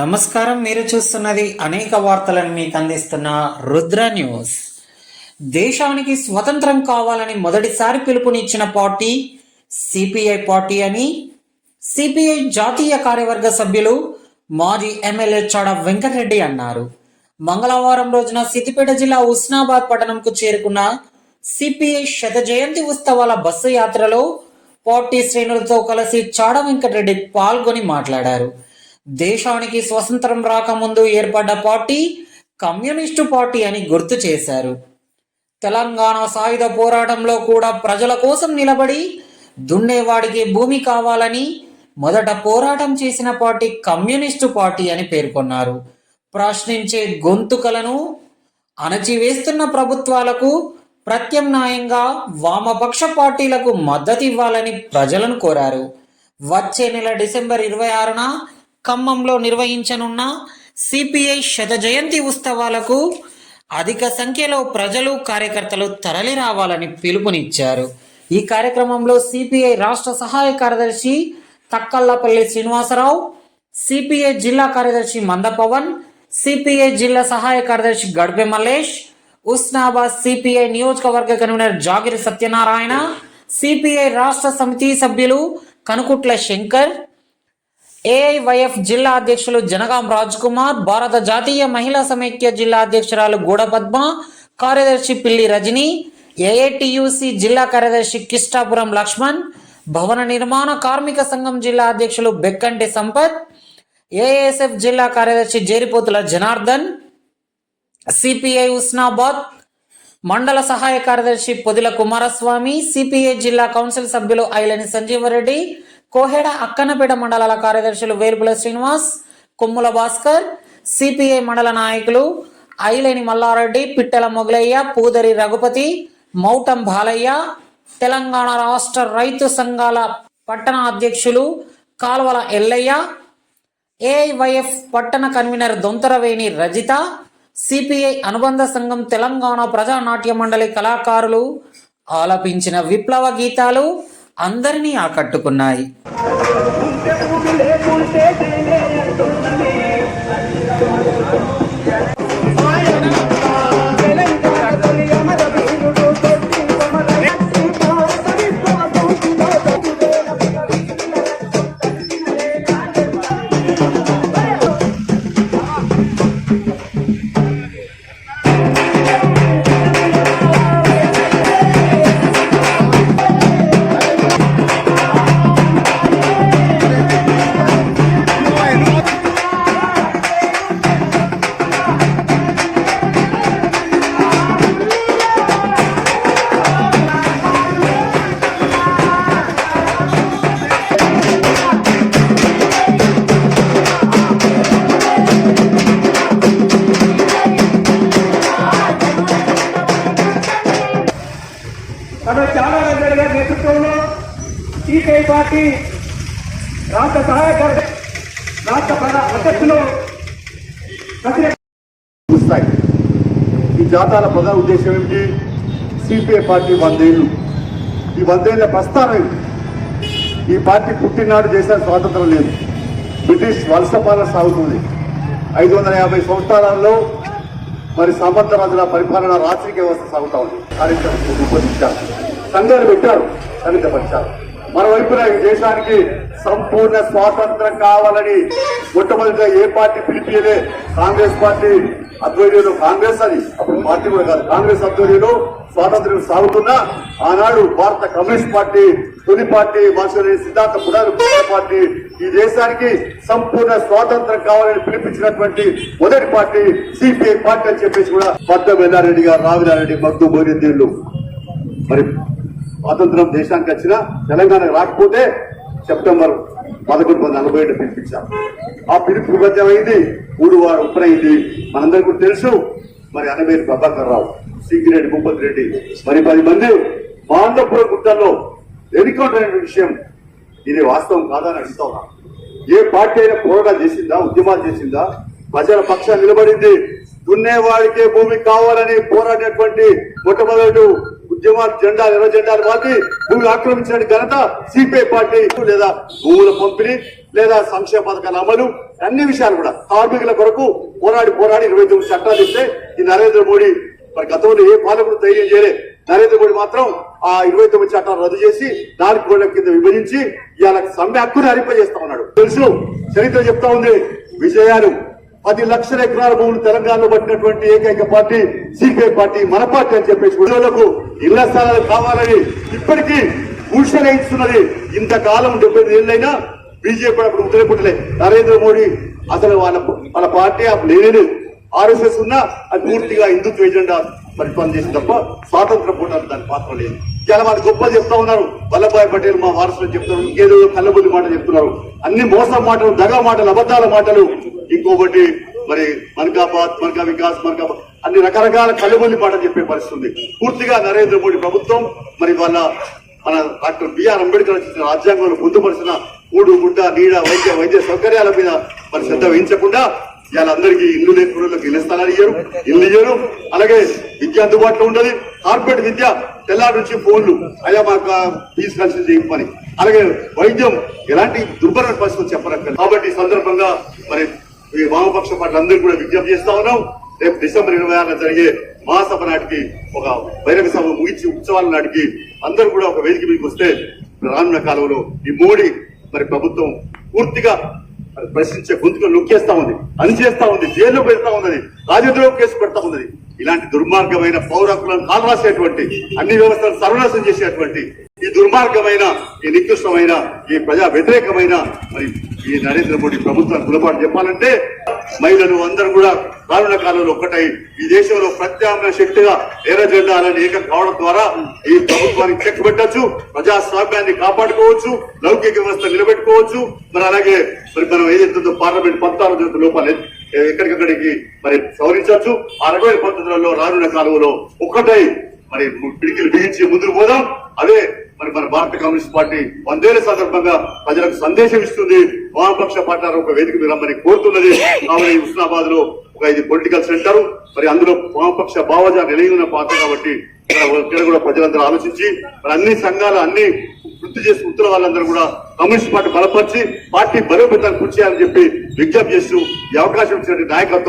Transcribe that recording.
నమస్కారం మీరు చూస్తున్నది అనేక వార్తలను మీకు అందిస్తున్న రుద్ర న్యూస్. దేశానికి స్వతంత్రం కావాలని మొదటిసారి పిలుపునిచ్చిన పార్టీ సిపిఐ పార్టీ అని సిపిఐ జాతీయ కార్యవర్గ సభ్యులు మాజీ ఎమ్మెల్యే చాడ వెంకటరెడ్డి అన్నారు. మంగళవారం రోజున సిద్దిపేట జిల్లా ఉస్నాబాద్ పట్టణంకు చేరుకున్న సిపిఐ శత జయంతి ఉత్సవాల బస్సు యాత్రలో పార్టీ శ్రేణులతో కలిసి చాడ వెంకటరెడ్డి పాల్గొని మాట్లాడారు. దేశానికి స్వతంత్రం రాకముందు ఏర్పడ్డ పార్టీ కమ్యూనిస్టు పార్టీ అని గుర్తు చేశారు. తెలంగాణ సాయుధ పోరాటంలో కూడా ప్రజల కోసం నిలబడి దున్నేవాడికి భూమి కావాలని మొదట పోరాటం చేసిన పార్టీ కమ్యూనిస్టు పార్టీ అని పేర్కొన్నారు. ప్రశ్నించే గొంతుకలను అణచివేస్తున్న ప్రభుత్వాలకు ప్రత్యామ్నాయంగా వామపక్ష పార్టీలకు మద్దతు ఇవ్వాలని ప్రజలను కోరారు. వచ్చే నెల డిసెంబర్ ఇరవై ఆరున ఖమ్మంలో నిర్వహించనున్న సిపిఐ శత జయంతి ఉత్సవాలకు అధిక సంఖ్యలో ప్రజలు కార్యకర్తలు తరలి రావాలని పిలుపునిచ్చారు. ఈ కార్యక్రమంలో సిపిఐ రాష్ట్ర సహాయ కార్యదర్శి తక్కల్లపల్లి శ్రీనివాసరావు సిపిఐ జిల్లా కార్యదర్శి మందపవన్ సిపిఐ జిల్లా సహాయ కార్యదర్శి గడ్పె మల్లేష్ ఉస్నాబాద్ సిపిఐ నియోజకవర్గ కన్వీనర్ జాగిరి సత్యనారాయణ సిపిఐ రాష్ట్ర సమితి సభ్యులు కనుకుట్ల శంకర్ ఏఐవైఎఫ్ జిల్లా అధ్యక్షులు జనగాం రాజ్ కుమార్ భారత జాతీయ మహిళా సమైక్య జిల్లా అధ్యక్షురాలు గూడ పద్మ కార్యదర్శి పిల్లి రజని ఏఐటియుసి జిల్లా కార్యదర్శి కిష్టాపురం లక్ష్మణ్ భవన నిర్మాణ కార్మిక సంఘం జిల్లా అధ్యక్షులు బెక్కంటి సంపత్ ఏఎస్ఎఫ్ జిల్లా కార్యదర్శి జేరిపోతుల జనార్దన్ సిపిఐ ఉస్నాబాద్ మండల సహాయ కార్యదర్శి పొదిల కుమారస్వామి సిపిఐ జిల్లా కౌన్సిల్ సభ్యులు ఐలని సంజీవరెడ్డి కోహెడ అక్కన్నపేట మండలాల కార్యదర్శులు వేర్పుల శ్రీనివాస్ కొమ్ముల భాస్కర్ సిపిఐ మండల నాయకులు ఐలేని మల్లారెడ్డి పిట్టల మొగలయ్య పూదరి రఘుపతి మౌటం బాలయ్య తెలంగాణ రాష్ట్ర రైతు సంఘాల పట్టణ అధ్యక్షులు కాల్వల ఎల్లయ్య ఏఐవైఎఫ్ పట్టణ కన్వీనర్ దొంతరవేణి రజిత సిపిఐ అనుబంధ సంఘం తెలంగాణ ప్రజానాట్య మండలి కళాకారులు ఆలపించిన విప్లవ గీతాలు అందరినీ ఆకట్టుకున్నాయి. పార్టీ రాష్ట్ర సహాయ రాష్ట్ర అధ్యక్షులు చూస్తాయి. ఈ జాతాల ప్రధాన ఉద్దేశం ఏమిటి? సిపిఐ పార్టీ వందేళ్ళు. ఈ వందేళ్ళ ప్రస్థానం ఏమిటి? ఈ పార్టీ పుట్టినాడు చేసిన స్వాతంత్రం లేదు. బ్రిటిష్ వలస పాలన సాగుతుంది. ఐదు వందల యాభై సంవత్సరాల్లో మరి సామంతరాజుల పరిపాలన రాజకీయ వ్యవస్థ సాగుతా ఉంది. కార్యక్రమం రూపొందించారు. సంఘాలు పెట్టారు. సన్నిధపరిచారు మరోవైపున ఈ దేశానికి సంపూర్ణ స్వాతంత్రం కావాలని మొట్టమొదటిగా ఏ పార్టీ పిలిపియలే? కాంగ్రెస్ పార్టీ ఆధ్వర్యంలో కాంగ్రెస్ అది అప్పుడు పార్టీ కూడా కాదు. కాంగ్రెస్ ఆధ్వర్యంలో స్వాతంత్ర్యం సాగుతున్నా ఆనాడు భారత కమ్యూనిస్ట్ పార్టీ తొలి పార్టీ మార్చుకునే సిద్ధాంత పునాది పార్టీ. ఈ దేశానికి సంపూర్ణ స్వాతంత్రం కావాలని పిలిపించినటువంటి మొదటి పార్టీ సిపిఐ పార్టీ అని చెప్పేసి కూడా పద్మ వెల్లారెడ్డి గారు రావినారెడ్డి మగ్గు మోరిద్దీళ్ళు మరి స్వాతంత్రం దేశానికి వచ్చిన తెలంగాణకు రాకపోతే సెప్టెంబర్ పదకొండు వందల నలభై ఏడు పిలిపించారు ఆ పిలుపు విభజమైంది మూడు వారు ఉప్పరైంది మనందరికీ కూడా తెలుసు. మరి అనబేరు ప్రభాకర్ రావు సింగిరెడ్డి భూపతి రెడ్డి మరి పది మంది మాండపురం గుట్టల్లో ఎన్నికౌంటర్ విషయం ఇది వాస్తవం కాదని అడుగుతా ఉన్నా. ఏ పార్టీ అయినా పోరాటాలు చేసిందా? ఉద్యమాలు చేసిందా? ప్రజల పక్షాన్ని నిలబడింది. దున్నేవాడికే భూమి కావాలని పోరాడినటువంటి మొట్టమొదటి ఉద్యమాలు జెండా ఎర్ర జెండాలు మాకి భూమి ఆక్రమించిన ఘనత సిపిఐ పార్టీ లేదా భూముల పంపిణీ లేదా సంక్షేమ పథకాల అమలు అన్ని విషయాలు కూడా కార్మికుల కొరకు పోరాడి పోరాడి ఇరవై తొమ్మిది చట్టాలు ఇస్తే ఈ నరేంద్ర మోడీ మరి గతంలో ఏ పాలకుడు ధైర్యం చేయలే. నరేంద్ర మోడీ మాత్రం ఆ ఇరవై తొమ్మిది చట్టాలు రద్దు చేసి నాలుగు కోళ్ళ కింద విభజించి ఇవాళ సమ్మె హక్కుని అరింపజేస్తా ఉన్నాడు. తెలుసు చరిత్ర చెప్తా ఉంది విజయాలు పది లక్షల ఎకరాల భూములు తెలంగాణలో పట్టినటువంటి ఏకైక పార్టీ సిపిఐ పార్టీ మన పార్టీ అని చెప్పేసి ప్రజలకు ఇళ్ళ స్థలాలు కావాలని ఇప్పటికీ ఊషలేస్తున్నది ఇంతకాలం డెబ్బై ఏళ్ళైనా బీజేపీ అప్పుడు ఉత్తరపుట్టలే నరేంద్ర మోడీ అసలు వాళ్ళ వాళ్ళ పార్టీ అప్పుడు లేనే ఆర్ఎస్ఎస్ ఉన్నా అది పూర్తిగా హిందుత్వ ఎజెండా పరిపాలన చేసి తప్ప స్వాతంత్ర పోటీ దాని పాత్ర లేదు. చాలా మంది గొప్ప చెప్తా ఉన్నారు. వల్లభాయ్ పటేల్ మా వారసులు చెప్తున్నారు. ఇంకేదో కళ్ళబుద్ధి మాట చెప్తున్నారు. అన్ని మోసం మాటలు దగా మాటలు అబద్ధాల మాటలు ఇంకొకటి మరి మన్కాబాద్ మన్కా వికాస్ మన్కాబాద్ అన్ని రకరకాల కళ్ళబుల్లి మాటలు చెప్పే పరిస్థితి ఉంది పూర్తిగా నరేంద్ర మోడీ ప్రభుత్వం మరి వాళ్ళ మన డాక్టర్ బిఆర్ అంబేద్కర్ రచించిన రాజ్యాంగంలో పొందుపరిచిన కూడు గుడ్డ నీడ వైద్య వైద్య సౌకర్యాల మీద మరి శ్రద్ధ వహించకుండా వీళ్ళందరికీ అందరికీ ఇల్లు లేకుండా ఇల్లు స్థలాలు ఇయ్యరు ఇల్లు ఇయ్యరు. అలాగే విద్య అందుబాటులో ఉండదు. కార్పొరేట్ విద్య తెల్లారి నుంచి ఫోన్లు అయ్యా మాకు ఫీజు చేయమని అలాగే వైద్యం ఎలాంటి దుర్భర పరిస్థితులు చెప్పరక్క కాబట్టి సందర్భంగా మరి ఈ వామపక్ష పార్టీలందరూ కూడా విజ్ఞప్తి చేస్తా ఉన్నాం. రేపు డిసెంబర్ ఇరవై ఆరున జరిగే మహాసభ నాటికి ఒక బహిరంగ సభ ముగించి ఉత్సవాల నాటికి అందరూ కూడా ఒక వేదిక మీకు వస్తే రానున్న కాలంలో ఈ మోడీ మరి ప్రభుత్వం పూర్తిగా ప్రశ్నించే గొంతుగా నొక్కేస్తా ఉంది అణిచేస్తా ఉంది జైల్లో పెడతా ఉన్నది రాజద్రోహం కేసు పెడతా ఉన్నది. ఇలాంటి దుర్మార్గమైన పౌర హక్కులను కాలరాసేటువంటి అన్ని వ్యవస్థలను సర్వనాశం చేసేటువంటి ఈ దుర్మార్గమైన ఈ నికృష్టమైన ఈ ప్రజా వ్యతిరేకమైన మరి ఈ నరేంద్ర మోడీ ప్రభుత్వానికి గుణపాటు చెప్పాలంటే మహిళలు అందరూ కూడా రానున్న కాలంలో ఒక్కటై ఈ దేశంలో ప్రత్యామ్నాయ శక్తిగా ఎర్ర ఏకం కావడం ద్వారా ఈ ప్రభుత్వానికి చెక్ పెట్టచ్చు ప్రజాస్వామ్యాన్ని కాపాడుకోవచ్చు లౌకిక వ్యవస్థ నిలబెట్టుకోవచ్చు. మరి అలాగే మరి మనం ఏదైతుందో పార్లమెంట్ పంతాలు జరుగుతున్న లోపాలు ఎక్కడికక్కడికి మరి సవరించవచ్చు ఆ రకమైన పద్ధతులలో రానున్న కాలంలో ఒక్కటై మరి పిడికిలు బిగించి ముందుకు పోదాం. అదే మరి మన భారత కమ్యూనిస్ట్ పార్టీ వందేళ్ళ సందర్భంగా ప్రజలకు సందేశం ఇస్తుంది. వామపక్ష పార్టీ ఒక వేదిక మీద రమ్మని కోరుతున్నది. కావున హుస్నాబాద్లో ఒక ఇది పొలిటికల్ సెంటర్ మరి అందులో వామపక్ష భావజా నిలయి పాత్ర కాబట్టి ఇక్కడ కూడా ప్రజలందరూ ఆలోచించి మరి అన్ని సంఘాలు అన్ని వృత్తి చేసి ఉత్తర వాళ్ళందరూ కూడా కమ్యూనిస్ట్ పార్టీ బలపరిచి పార్టీ బలోపేతాన్ని కృషి చేయాలని చెప్పి విజ్ఞప్తి చేస్తూ ఈ అవకాశం ఇచ్చినటువంటి నాయకత్వం